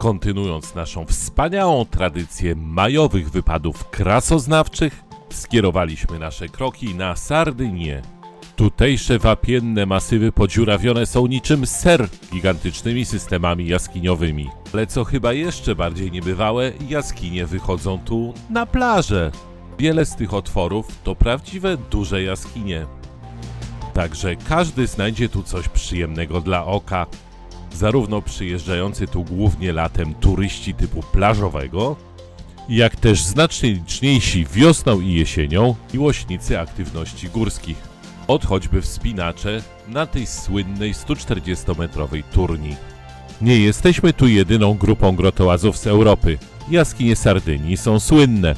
Kontynuując naszą wspaniałą tradycję majowych wypadów krasoznawczych, skierowaliśmy nasze kroki na Sardynię. Tutejsze wapienne masywy podziurawione są niczym ser gigantycznymi systemami jaskiniowymi. Ale co chyba jeszcze bardziej niebywałe, jaskinie wychodzą tu na plażę. Wiele z tych otworów to prawdziwe duże jaskinie. Także każdy znajdzie tu coś przyjemnego dla oka. Zarówno przyjeżdżający tu głównie latem turyści typu plażowego, jak też znacznie liczniejsi wiosną i jesienią miłośnicy aktywności górskich. Od choćby wspinacze na tej słynnej 140-metrowej turni. Nie jesteśmy tu jedyną grupą grotołazów z Europy. Jaskinie Sardynii są słynne.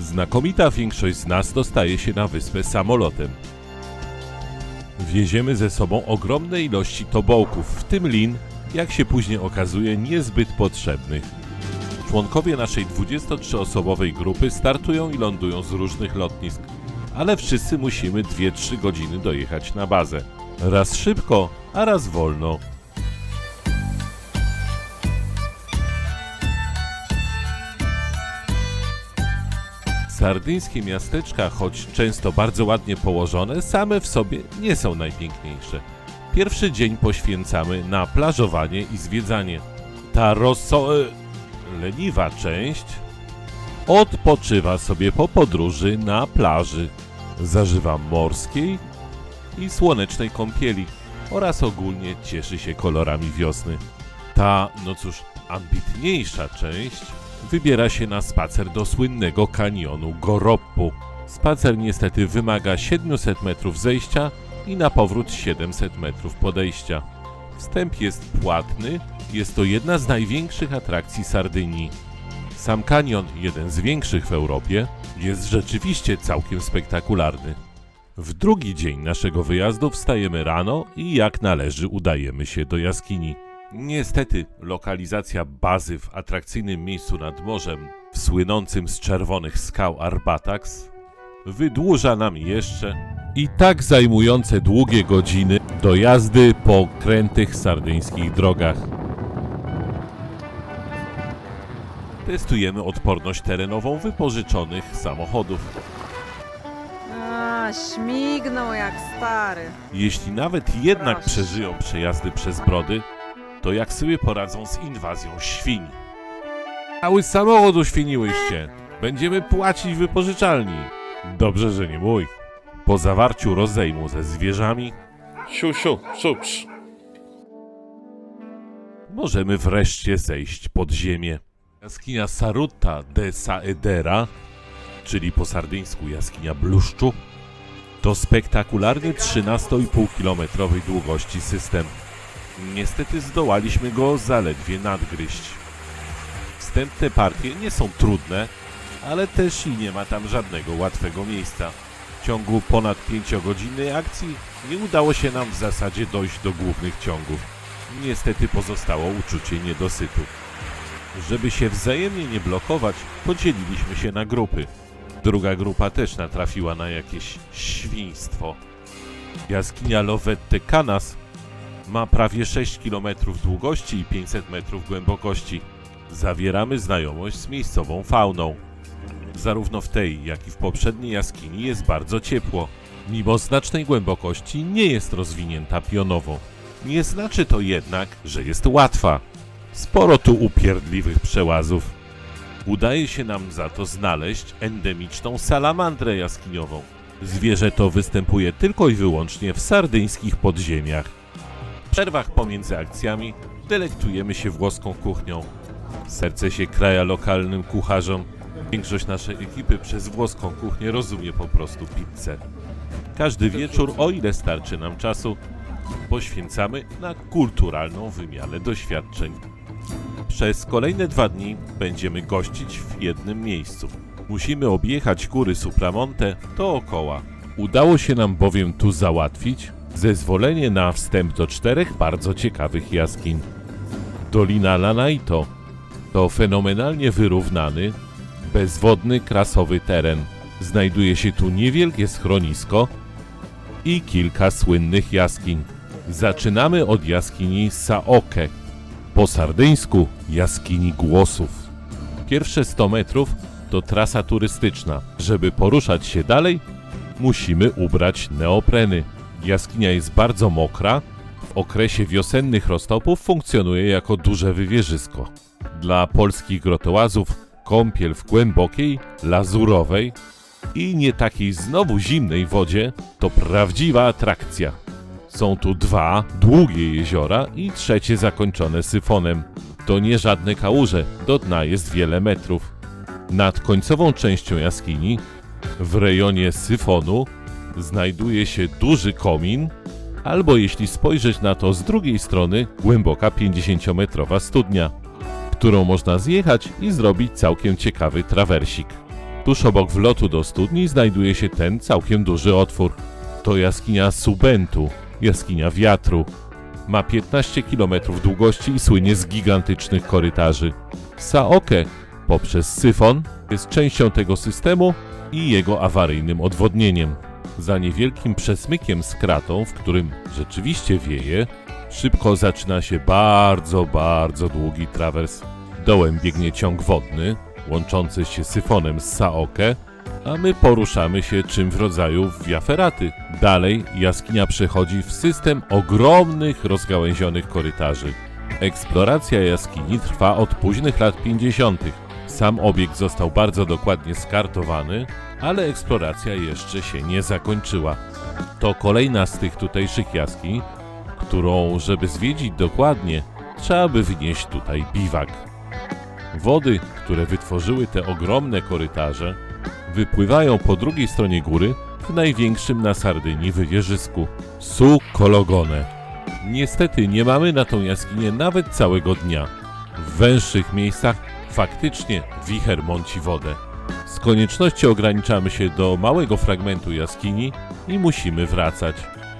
Znakomita większość z nas dostaje się na wyspę samolotem. Wieziemy ze sobą ogromne ilości tobołków, w tym lin, jak się później okazuje, niezbyt potrzebnych. Członkowie naszej 23-osobowej grupy startują i lądują z różnych lotnisk, ale wszyscy musimy 2-3 godziny dojechać na bazę. Raz szybko, a raz wolno. Sardyńskie miasteczka, choć często bardzo ładnie położone, same w sobie nie są najpiękniejsze. Pierwszy dzień poświęcamy na plażowanie i zwiedzanie. Ta roso... e, leniwa część odpoczywa sobie po podróży na plaży. Zażywa morskiej i słonecznej kąpieli oraz ogólnie cieszy się kolorami wiosny. Ta, no cóż, ambitniejsza część wybiera się na spacer do słynnego kanionu Goroppu. Spacer niestety wymaga 700 metrów zejścia i na powrót 700 metrów podejścia. Wstęp jest płatny, jest to jedna z największych atrakcji Sardynii. Sam kanion, jeden z większych w Europie, jest rzeczywiście całkiem spektakularny. W drugi dzień naszego wyjazdu wstajemy rano i jak należy udajemy się do jaskini. Niestety, lokalizacja bazy w atrakcyjnym miejscu nad morzem, w słynącym z czerwonych skał Arbatax, wydłuża nam jeszcze i tak zajmujące długie godziny do jazdy po krętych sardyńskich drogach. Testujemy odporność terenową wypożyczonych samochodów. A, śmignął jak stary. Jeśli nawet jednak Proszę. przeżyją przejazdy przez brody, to jak sobie poradzą z inwazją świń? Cały samochód uświniłyście. Będziemy płacić wypożyczalni. Dobrze, że nie mój. Po zawarciu rozejmu ze zwierzami Siu, siu, sups. możemy wreszcie zejść pod ziemię. Jaskinia Saruta de Saedera, czyli po sardyńsku jaskinia bluszczu, to spektakularny 13,5-kilometrowej długości system. Niestety zdołaliśmy go zaledwie nadgryźć. Wstępne partie nie są trudne, ale też i nie ma tam żadnego łatwego miejsca. W ciągu ponad 5-godzinnej akcji nie udało się nam w zasadzie dojść do głównych ciągów. Niestety pozostało uczucie niedosytu. Żeby się wzajemnie nie blokować, podzieliliśmy się na grupy. Druga grupa też natrafiła na jakieś świństwo. Jaskinia Lovette Canas ma prawie 6 km długości i 500 metrów głębokości. Zawieramy znajomość z miejscową fauną. Zarówno w tej, jak i w poprzedniej jaskini jest bardzo ciepło. Mimo znacznej głębokości nie jest rozwinięta pionowo. Nie znaczy to jednak, że jest łatwa. Sporo tu upierdliwych przełazów. Udaje się nam za to znaleźć endemiczną salamandrę jaskiniową. Zwierzę to występuje tylko i wyłącznie w sardyńskich podziemiach. Przerwach pomiędzy akcjami delektujemy się włoską kuchnią. Serce się kraja lokalnym kucharzom. Większość naszej ekipy przez włoską kuchnię rozumie po prostu pizzę. Każdy wieczór, o ile starczy nam czasu, poświęcamy na kulturalną wymianę doświadczeń. Przez kolejne dwa dni będziemy gościć w jednym miejscu. Musimy objechać góry Supramonte dookoła. Udało się nam bowiem tu załatwić zezwolenie na wstęp do czterech bardzo ciekawych jaskiń. Dolina Lanaito to fenomenalnie wyrównany, bezwodny, krasowy teren. Znajduje się tu niewielkie schronisko i kilka słynnych jaskiń. Zaczynamy od jaskini Saoke. Po sardyńsku jaskini głosów. Pierwsze 100 metrów to trasa turystyczna. Żeby poruszać się dalej, musimy ubrać neopreny. Jaskinia jest bardzo mokra. W okresie wiosennych roztopów funkcjonuje jako duże wywierzysko. Dla polskich grotołazów kąpiel w głębokiej, lazurowej i nie takiej znowu zimnej wodzie to prawdziwa atrakcja. Są tu dwa długie jeziora i trzecie zakończone syfonem. To nie żadne kałuże, do dna jest wiele metrów. Nad końcową częścią jaskini, w rejonie syfonu, znajduje się duży komin, albo jeśli spojrzeć na to z drugiej strony, głęboka 50-metrowa studnia, którą można zjechać i zrobić całkiem ciekawy trawersik. Tuż obok wlotu do studni znajduje się ten całkiem duży otwór. To jaskinia Subentu, jaskinia wiatru. Ma 15 km długości i słynie z gigantycznych korytarzy. Saoke poprzez syfon jest częścią tego systemu i jego awaryjnym odwodnieniem. Za niewielkim przesmykiem z kratą, w którym rzeczywiście wieje, szybko zaczyna się bardzo, bardzo długi trawers. Dołem biegnie ciąg wodny, łączący się syfonem z Saoke, a my poruszamy się czym w rodzaju wiaferaty. Dalej jaskinia przechodzi w system ogromnych, rozgałęzionych korytarzy. Eksploracja jaskini trwa od późnych lat 50. Sam obiekt został bardzo dokładnie skartowany, ale eksploracja jeszcze się nie zakończyła. To kolejna z tych tutejszych jaskiń, którą, żeby zwiedzić dokładnie, trzeba by wnieść tutaj biwak. Wody, które wytworzyły te ogromne korytarze, wypływają po drugiej stronie góry w największym na Sardynii wywierzysku Su Cologone. Niestety nie mamy na tą jaskinię nawet całego dnia. W węższych miejscach faktycznie wicher mąci wodę. Z konieczności ograniczamy się do małego fragmentu jaskini i musimy wracać.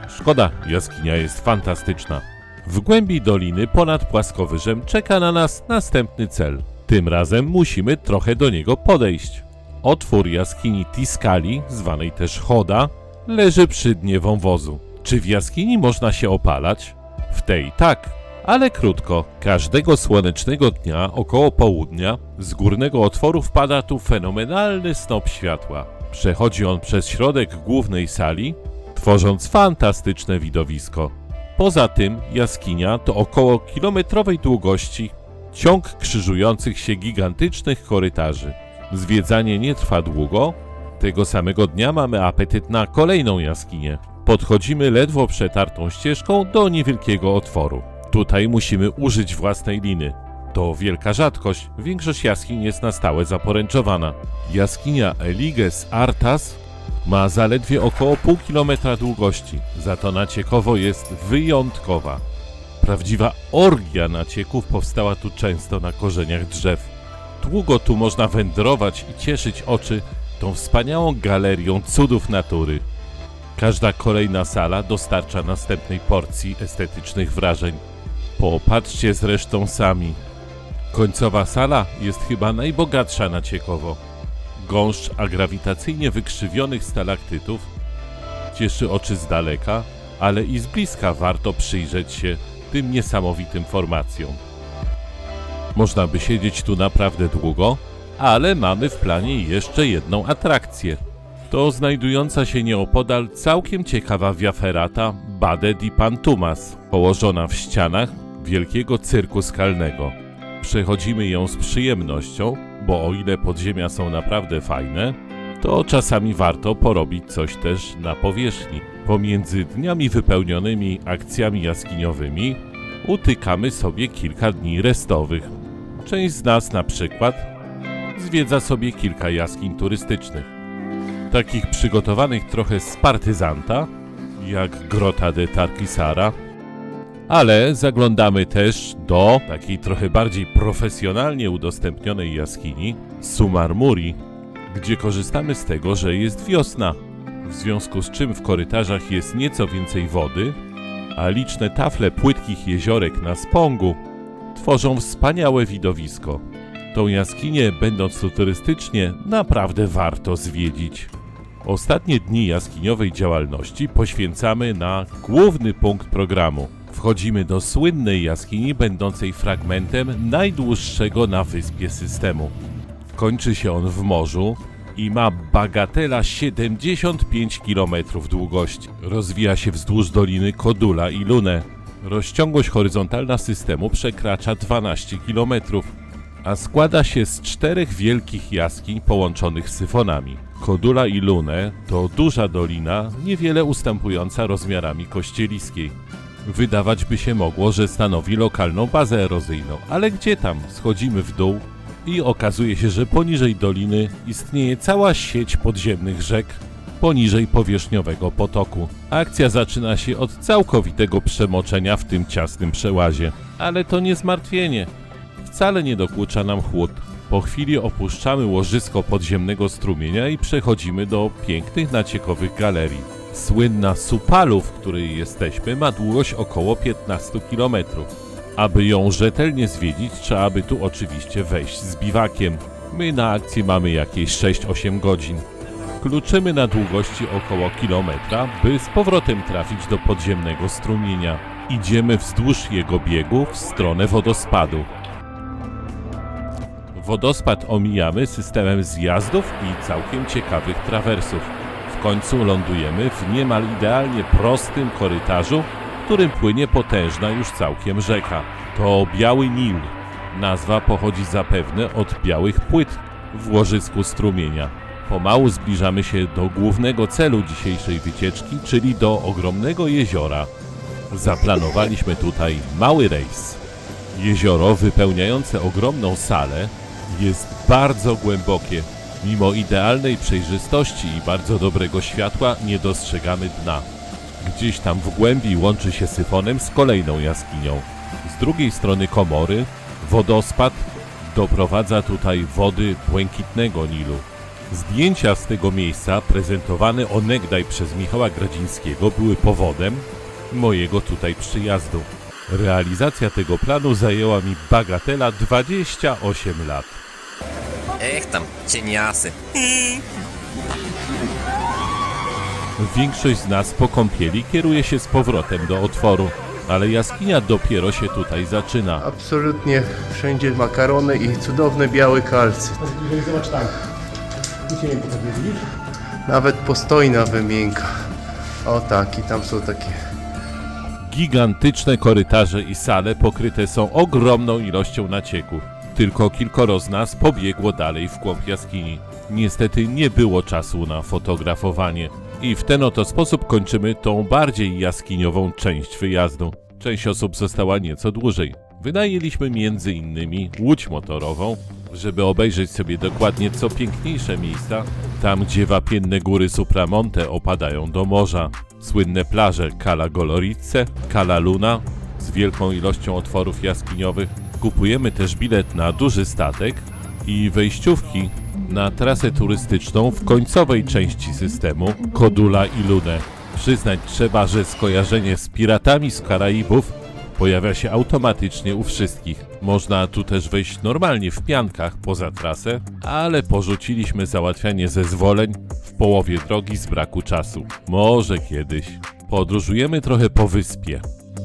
Szkoda, jaskinia jest fantastyczna. W głębi doliny ponad płaskowyżem czeka na nas następny cel. Tym razem musimy trochę do niego podejść. Otwór jaskini Tiskali, zwanej też Choda, leży przy dnie wąwozu. Czy w jaskini można się opalać? W tej tak, ale krótko. Każdego słonecznego dnia około południa z górnego otworu wpada tu fenomenalny snop światła. Przechodzi on przez środek głównej sali, tworząc fantastyczne widowisko. Poza tym jaskinia to około kilometrowej długości ciąg krzyżujących się gigantycznych korytarzy. Zwiedzanie nie trwa długo. Tego samego dnia mamy apetyt na kolejną jaskinię. Podchodzimy ledwo przetartą ścieżką do niewielkiego otworu. Tutaj musimy użyć własnej liny. To wielka rzadkość, większość jaskiń jest na stałe zaporęczowana. Jaskinia Eliges Artas ma zaledwie około pół kilometra długości, za to naciekowo jest wyjątkowa. Prawdziwa orgia nacieków powstała tu często na korzeniach drzew. Długo tu można wędrować i cieszyć oczy tą wspaniałą galerią cudów natury. Każda kolejna sala dostarcza następnej porcji estetycznych wrażeń. Popatrzcie zresztą sami. Końcowa sala jest chyba najbogatsza naciekowo. Gąszcz agrawitacyjnie wykrzywionych stalaktytów cieszy oczy z daleka, ale i z bliska warto przyjrzeć się tym niesamowitym formacjom. Można by siedzieć tu naprawdę długo, ale mamy w planie jeszcze jedną atrakcję. To znajdująca się nieopodal całkiem ciekawa wiaferata Bade di Pantumas, położona w ścianach wielkiego cyrku skalnego. Przechodzimy ją z przyjemnością, bo o ile podziemia są naprawdę fajne, to czasami warto porobić coś też na powierzchni. Pomiędzy dniami wypełnionymi akcjami jaskiniowymi utykamy sobie kilka dni restowych. Część z nas na przykład zwiedza sobie kilka jaskiń turystycznych. Takich przygotowanych trochę z partyzanta, jak Grota de Tarkisara, ale zaglądamy też do takiej trochę bardziej profesjonalnie udostępnionej jaskini Sumarmuri, gdzie korzystamy z tego, że jest wiosna, w związku z czym w korytarzach jest nieco więcej wody, a liczne tafle płytkich jeziorek na Spongu tworzą wspaniałe widowisko. Tą jaskinię, będąc tu turystycznie, naprawdę warto zwiedzić. Ostatnie dni jaskiniowej działalności poświęcamy na główny punkt programu. Wchodzimy do słynnej jaskini, będącej fragmentem najdłuższego na wyspie systemu. Kończy się on w morzu i ma bagatela 75 km długości. Rozwija się wzdłuż doliny Kodula i Lune. Rozciągłość horyzontalna systemu przekracza 12 km, a składa się z czterech wielkich jaskiń połączonych syfonami. Kodula i Lune to duża dolina, niewiele ustępująca rozmiarami kościeliskiej. Wydawać by się mogło, że stanowi lokalną bazę erozyjną, ale gdzie tam? Schodzimy w dół i okazuje się, że poniżej doliny istnieje cała sieć podziemnych rzek poniżej powierzchniowego potoku. Akcja zaczyna się od całkowitego przemoczenia w tym ciasnym przełazie. Ale to nie zmartwienie. Wcale nie dokucza nam chłód. Po chwili opuszczamy łożysko podziemnego strumienia i przechodzimy do pięknych naciekowych galerii. Słynna Supalu, w której jesteśmy, ma długość około 15 km. Aby ją rzetelnie zwiedzić, trzeba by tu oczywiście wejść z biwakiem. My na akcji mamy jakieś 6-8 godzin. Kluczymy na długości około kilometra, by z powrotem trafić do podziemnego strumienia. Idziemy wzdłuż jego biegu w stronę wodospadu. Wodospad omijamy systemem zjazdów i całkiem ciekawych trawersów. Końcu lądujemy w niemal idealnie prostym korytarzu, którym płynie potężna już całkiem rzeka. To Biały Nil. Nazwa pochodzi zapewne od białych płyt w łożysku strumienia. Pomału zbliżamy się do głównego celu dzisiejszej wycieczki, czyli do ogromnego jeziora. Zaplanowaliśmy tutaj mały rejs. Jezioro wypełniające ogromną salę jest bardzo głębokie. Mimo idealnej przejrzystości i bardzo dobrego światła nie dostrzegamy dna. Gdzieś tam w głębi łączy się syfonem z kolejną jaskinią. Z drugiej strony komory wodospad doprowadza tutaj wody błękitnego Nilu. Zdjęcia z tego miejsca prezentowane onegdaj przez Michała Gradzińskiego były powodem mojego tutaj przyjazdu. Realizacja tego planu zajęła mi bagatela 28 lat. Ech tam, cieniasy. Większość z nas po kąpieli kieruje się z powrotem do otworu, ale jaskinia dopiero się tutaj zaczyna. Absolutnie wszędzie makarony i cudowny biały kalcyt. Zobacz tak. Nie widzisz? Nawet postojna wymienka. O tak, i tam są takie. Gigantyczne korytarze i sale pokryte są ogromną ilością nacieków. Tylko kilkoro z nas pobiegło dalej w głąb jaskini. Niestety nie było czasu na fotografowanie. I w ten oto sposób kończymy tą bardziej jaskiniową część wyjazdu. Część osób została nieco dłużej. Wynajęliśmy między innymi łódź motorową, żeby obejrzeć sobie dokładnie co piękniejsze miejsca, tam gdzie wapienne góry Supramonte opadają do morza. Słynne plaże Cala Golorice, Cala Luna z wielką ilością otworów jaskiniowych. Kupujemy też bilet na duży statek i wejściówki na trasę turystyczną w końcowej części systemu Kodula i Lunę. Przyznać trzeba, że skojarzenie z piratami z Karaibów pojawia się automatycznie u wszystkich. Można tu też wejść normalnie w piankach poza trasę, ale porzuciliśmy załatwianie zezwoleń w połowie drogi z braku czasu. Może kiedyś. Podróżujemy trochę po wyspie.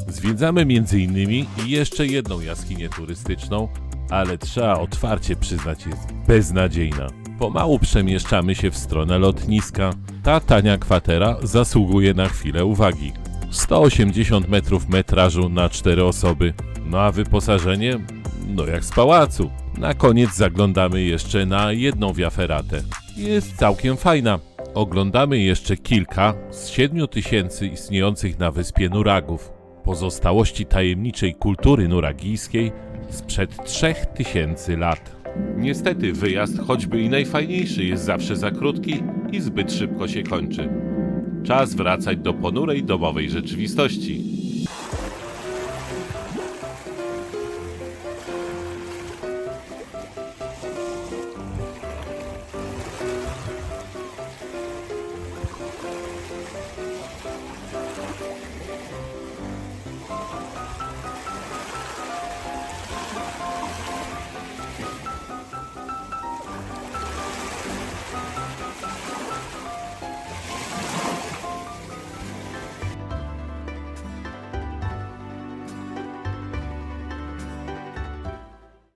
Zwiedzamy m.in. jeszcze jedną jaskinię turystyczną, ale trzeba otwarcie przyznać, jest beznadziejna. Pomału przemieszczamy się w stronę lotniska. Ta tania kwatera zasługuje na chwilę uwagi. 180 metrów metrażu na 4 osoby. No a wyposażenie? No jak z pałacu. Na koniec zaglądamy jeszcze na jedną wiaferatę. Jest całkiem fajna. Oglądamy jeszcze kilka z 7 tysięcy istniejących na wyspie nuragów. Pozostałości tajemniczej kultury nuragijskiej sprzed 3000 lat. Niestety wyjazd, choćby i najfajniejszy, jest zawsze za krótki i zbyt szybko się kończy. Czas wracać do ponurej domowej rzeczywistości.